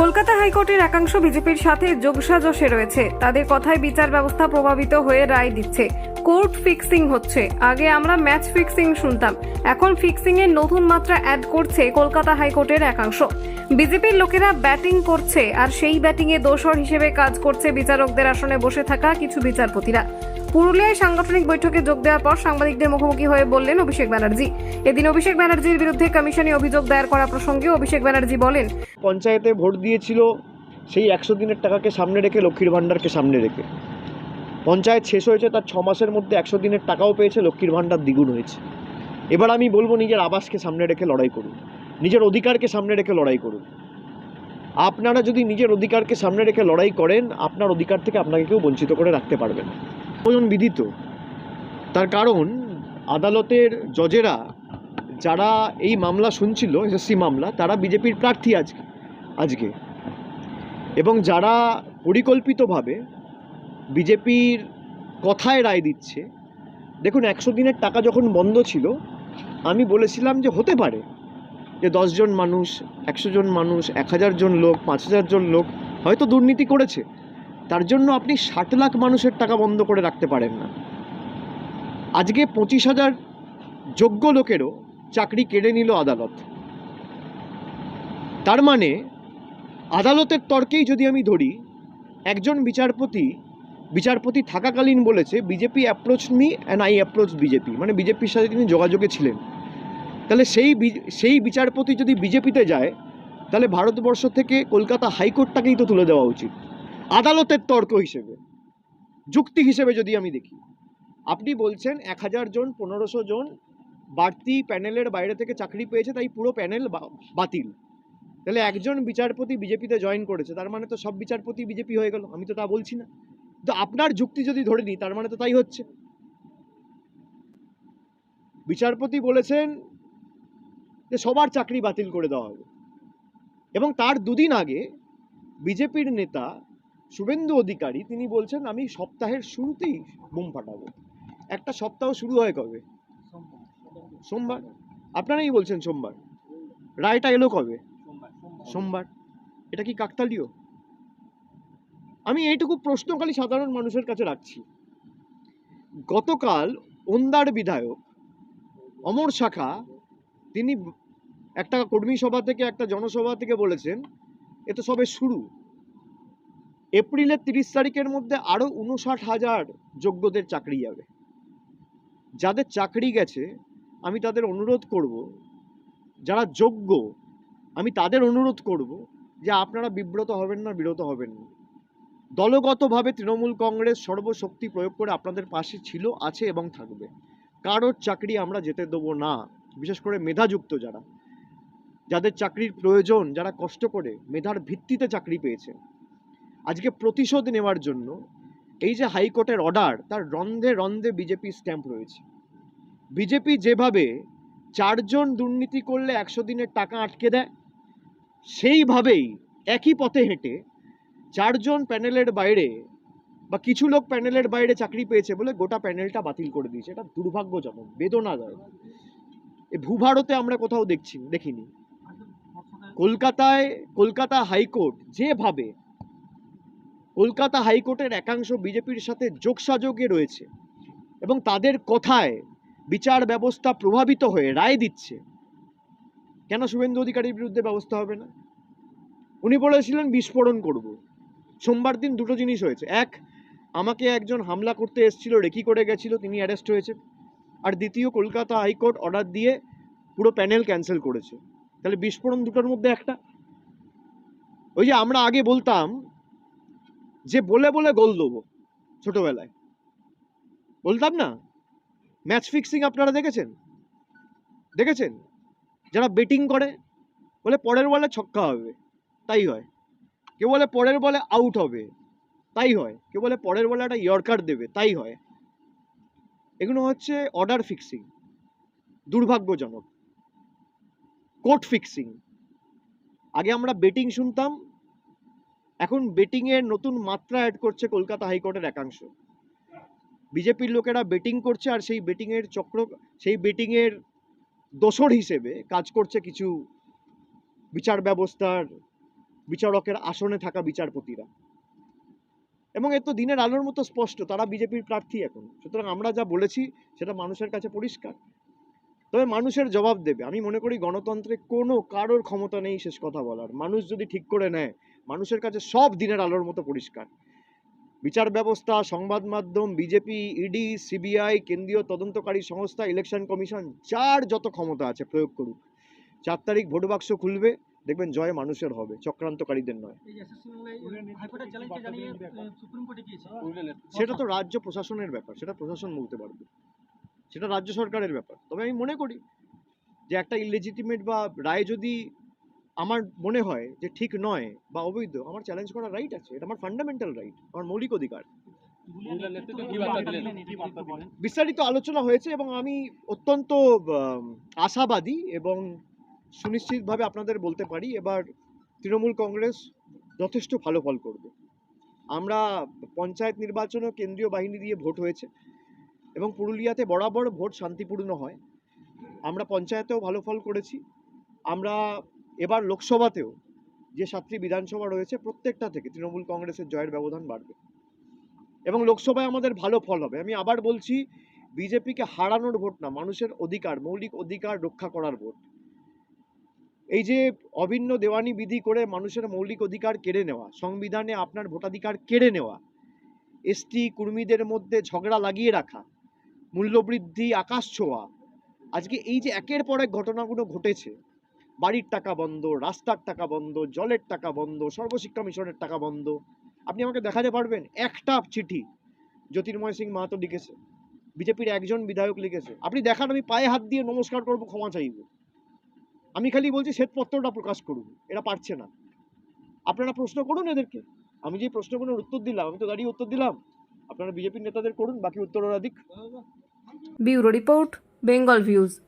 কলকাতা হাইকোর্টের একাংশ বিজেপির সাথে যোগসাজশে রয়েছে। তাদের কথায় বিচার ব্যবস্থা প্রভাবিত হয়ে রায় দিচ্ছে। কোর্ট ফিক্সিং হচ্ছে। আগে আমরা ম্যাচ ফিক্সিং শুনতাম। এখন ফিক্সিং এর নতুন মাত্রা অ্যাড করছে কলকাতা হাইকোর্টের একাংশ। বিজেপির লোকেরা ব্যাটিং করছে, আর সেই ব্যাটিং এ দোষর হিসেবে কাজ করছে বিচারকদের আসনে বসে থাকা কিছু বিচারপতিরা। পুরুলিয়ায় সাংগঠনিক বৈঠকে যোগ দেওয়ার পর সাংবাদিকদের মুখোমুখি হয়ে বললেন অভিষেক ব্যানার্জি। এদিন অভিষেক ব্যানার্জির বিরুদ্ধে কমিশনে অভিযোগ দায়ের করা প্রসঙ্গে অভিষেক ব্যানার্জি বলেন, পঞ্চায়েতে ভোট দিয়েছিল, সেই একশো দিনের টাকাকে সামনে রেখে লক্ষ্মীর ভাণ্ডারকে সামনে রেখে। পঞ্চায়েত শেষ হয়েছে, তার ছ মাসের মধ্যে একশো দিনের টাকাও পেয়েছে, লক্ষ্মীর ভাণ্ডার দ্বিগুণ হয়েছে। এবার আমি বলব নিজের আবাসকে সামনে রেখে লড়াই করুন, নিজের অধিকারকে সামনে রেখে লড়াই করুন। আপনারা যদি নিজের অধিকারকে সামনে রেখে লড়াই করেন, আপনার অধিকার থেকে আপনাকে কেউ বঞ্চিত করে রাখতে পারবে না। প্রয়োজন বিদিত। তার কারণ, আদালতের জজেরা যারা এই মামলা শুনছিল, এসএসসি মামলা, তারা বিজেপির প্রার্থী আজকে আজকে। এবং যারা পরিকল্পিতভাবে বিজেপির কথায় রায় দিচ্ছে, দেখুন, একশো দিনের টাকা যখন বন্ধ ছিল, আমি বলেছিলাম যে হতে পারে যে দশজন মানুষ, একশো জন মানুষ, এক হাজার জন লোক, পাঁচ হাজার জন লোক হয়তো দুর্নীতি করেছে। তার জন্য আপনি ষাট লাখ মানুষের টাকা বন্ধ করে রাখতে পারেন না। আজকে পঁচিশ হাজার যোগ্য লোকেরও চাকরি কেড়ে নিল আদালত। তার মানে আদালতের তর্কেই যদি আমি ধরি, একজন বিচারপতি বিচারপতি থাকাকালীন বলেছে, BJP approach me and I approach BJP. মানে বিজেপির সাথে তিনি যোগাযোগে ছিলেন। তাহলে সেই সেই বিচারপতি যদি বিজেপিতে যায়, তাহলে ভারতবর্ষ থেকে কলকাতা হাইকোর্টটাকেই তো তুলে দেওয়া উচিত। আদালতের তর্ক হিসেবে, যুক্তি হিসেবে যদি আমি দেখি, আপনি বলছেন এক হাজার জন, পনেরোশো জন বাড়তি প্যানেলের বাইরে থেকে চাকরি পেয়েছে, তাই পুরো প্যানেল বাতিল। তাহলে একজন বিচারপতি বিজেপিতে জয়েন করেছে, তার মানে তো সব বিচারপতি বিজেপি হয়ে গেল, আমি তো তা বলছি না। তো আপনার যুক্তি যদি ধরে নিই, তার মানে তো তাই হচ্ছে। বিচারপতি বলেছেন যে সবার চাকরি বাতিল করে দেওয়া হবে। এবং তার দুদিন আগে বিজেপির নেতা শুভেন্দু অধিকারী, তিনি বলছেন, আমি সপ্তাহের শুরুতেই বোম ফাটাবো। একটা সপ্তাহ শুরু হয় কবে? সোমবার। আপনারাই বলছেন সোমবার। রায়টা এলো কবে? সোমবার। এটা কি কাকতালীয়? আমি এইটুকু প্রশ্নকালী সাধারণ মানুষের কাছে রাখছি। গতকাল ওন্দার বিধায়ক অমর শাখা, তিনি একটা কর্মী সভা থেকে একটা জনসভা থেকে বলেছেন, এ তো সবে শুরু। এপ্রিলের তিরিশ তারিখের মধ্যে আরও উনষাট হাজার যোগ্যদের চাকরি যাবে। যাদের চাকরি গেছে, আমি তাদের অনুরোধ করব, যারা যোগ্য, আমি তাদের অনুরোধ করব যে আপনারা বিব্রত হবেন না, বিরত হবেন না। দলগতভাবে তৃণমূল কংগ্রেস সর্বশক্তি প্রয়োগ করে আপনাদের পাশে ছিল, আছে এবং থাকবে। কারোর চাকরি আমরা যেতে দেবো না, বিশেষ করে মেধাযুক্ত যারা। যাদের চাকরির প্রয়োজন, যারা কষ্ট করে, মেধার ভিত্তিতে চাকরি পেয়েছে। আজকে প্রতিশোধ নেওয়ার জন্য এই যে হাইকোর্টের অর্ডার তার রন্ধে রন্ধে বিজেপি স্ট্যাম্প রয়েছে। বিজেপি যেভাবে চারজন দুর্নীতি করলে একশো দিনের টাকা আটকে দেয়, সেইভাবেই একই পথে হেঁটে চারজন প্যানেলের বাইরে বা কিছু লোক প্যানেলের বাইরে চাকরি পেয়েছে বলে গোটা প্যানেলটা বাতিল করে দিয়েছে। এটা দুর্ভাগ্যজনক, বেদনাদায়ক। এ ভূভারতে আমরা কোথাও দেখছি, দেখিনি। কলকাতায়, কলকাতা হাইকোর্ট যেভাবে কলকাতা হাইকোর্টের একাংশ বিজেপির সাথে যোগসাযোগে রয়েছে এবং তাদের কথায় বিচার ব্যবস্থা প্রভাবিত হয়ে রায় দিচ্ছে। কেন শুভেন্দু অধিকারীর বিরুদ্ধে ব্যবস্থা হবে না? উনি বলেছিলেন, বিস্ফোরণ করব। সোমবার দিন দুটো জিনিস হয়েছে। এক, আমাকে একজন হামলা করতে এসেছিল, রেকি করে গেছিল, তিনি অ্যারেস্ট হয়েছে আর দ্বিতীয়, কলকাতা হাইকোর্ট অর্ডার দিয়ে পুরো প্যানেল ক্যান্সেল করেছে। তাহলে বিস্ফোরণ দুটোর মধ্যে একটা? ওই যে আমরা আগে বলতাম যে বলে বলে গোল দেবো, ছোটবেলায়। বলতাম না? ম্যাচ ফিক্সিং আপনারা দেখেছেন? দেখেছেন? যারা বেটিং করে, বলে পরের বলে ছক্কা হবে, তাই হয়। কেউ বলে পরের বলে আউট হবে, তাই হয়। কেউ বলে পরের বলে একটা ইয়র্কার দেবে, তাই হয়। এগুলো হচ্ছে অর্ডার ফিক্সিং দুর্ভাগ্যজনক। কোর্ট ফিক্সিং আগে আমরা বেটিং শুনতাম এখন বেটিংয়ের নতুন মাত্রা অ্যাড করছে কলকাতা হাইকোর্টের একাংশ। বিজেপির লোকেরা বেটিং করছে আর সেই বেটিংয়ের চক্র, সেই বেটিংয়ের দোসর হিসেবে কাজ করছে কিছু বিচার ব্যবস্থার, বিচারকের আসনে থাকা বিচারপতিরা। এবং এর তো দিনের আলোর মতো স্পষ্ট, তারা বিজেপির প্রার্থী এখন। সুতরাং আমরা যা বলেছি সেটা মানুষের কাছে পরিষ্কার। তবে মানুষের জবাব দেবে। আমি মনে করি গণতন্ত্রে কোনো কারোর ক্ষমতা নেই শেষ কথা বলার। মানুষ যদি ঠিক করে নেয় মানুষের কাছে সব দিনের আলোর মতো পরিষ্কার। বিচার ব্যবস্থা সংবাদ মাধ্যম বিজেপি ইডি সিবিআই কেন্দ্রীয় তদন্তকারী সংস্থা ইলেকশন কমিশন যার যত ক্ষমতা আছে প্রয়োগ করুক। চার তারিখ ভোট বাক্স খুলবে দেখবেন জয় মানুষের হবে চক্রান্তকারীদের নয়। গিয়েছে। সেটা তো রাজ্য প্রশাসনের ব্যাপার সেটা প্রশাসন বলতে পারবে। সেটা রাজ্য সরকারের ব্যাপার। তবে আমি মনে করি যে একটা ইলেজিটিমেট বা রায় যদি আমার মনে হয় যে ঠিক নয় বা অবৈধ আমার চ্যালেঞ্জ করার রাইট আছে এটা আমার ফান্ডামেন্টাল রাইট আমার মৌলিক অধিকার। বিস্তারিত আলোচনা হয়েছে এবং আমি অত্যন্ত আশাবাদী এবং সুনিশ্চিতভাবে আপনাদের বলতে পারি এবার তৃণমূল কংগ্রেস যথেষ্ট ভালো ফল করবে। আমরা পঞ্চায়েত নির্বাচনও কেন্দ্রীয় বাহিনী দিয়ে ভোট হয়েছে এবং পুরুলিয়াতে বরাবর ভোট শান্তিপূর্ণ হয়। আমরা পঞ্চায়েতেও ভালো ফল করেছি। আমরা এবার লোকসভাতেও যে সাতটি বিধানসভা রয়েছে প্রত্যেকটা থেকে তৃণমূল কংগ্রেসের জয়ের ব্যবধান বাড়বে। এবং লোকসভায় আমাদের ভালো ফল হবে। আমি আবার বলছি, বিজেপিকে হারানোর ভোট না, মানুষের অধিকার, মৌলিক অধিকার রক্ষা করার ভোট। এই যে অভিন্ন দেওয়ানি বিধি করে মানুষের মৌলিক অধিকার কেড়ে নেওয়া, সংবিধানে আপনার ভোটাধিকার কেড়ে নেওয়া, এসটি কর্মীদের মধ্যে ঝগড়া লাগিয়ে রাখা, মূল্যবৃদ্ধি, আকাশ ছোঁয়া, আজকে এই যে একের পর এক ঘটনাগুলো ঘটেছে বাড়ির টাকা বন্ধ, রাস্তার টাকা বন্ধ, জলের টাকা বন্ধ, সর্বশিক্ষা মিশনের টাকা বন্ধ। আপনি আমাকে দেখাতে পারবেন? একটা চিঠি জ্যোতির্ময় সিং মাহাতো লিখেছে। বিজেপির একজন বিধায়ক লিখেছে। আপনি দেখান, আমি পায়ে হাত দিয়ে নমস্কার করব, ক্ষমা চাইব। আমি খালি বলছি, শ্বেতপত্রটা প্রকাশ করুন। এরা পারছে না। আপনারা প্রশ্ন করুন এদেরকে। আমি যে প্রশ্নগুলোর উত্তর দিলাম, আমি তো দাঁড়িয়ে উত্তর দিলাম। আপনারা বিজেপির নেতাদের করুন, বাকি উত্তর ওরা দিক ব্যুরো রিপোর্ট, বেঙ্গল ভিউজ।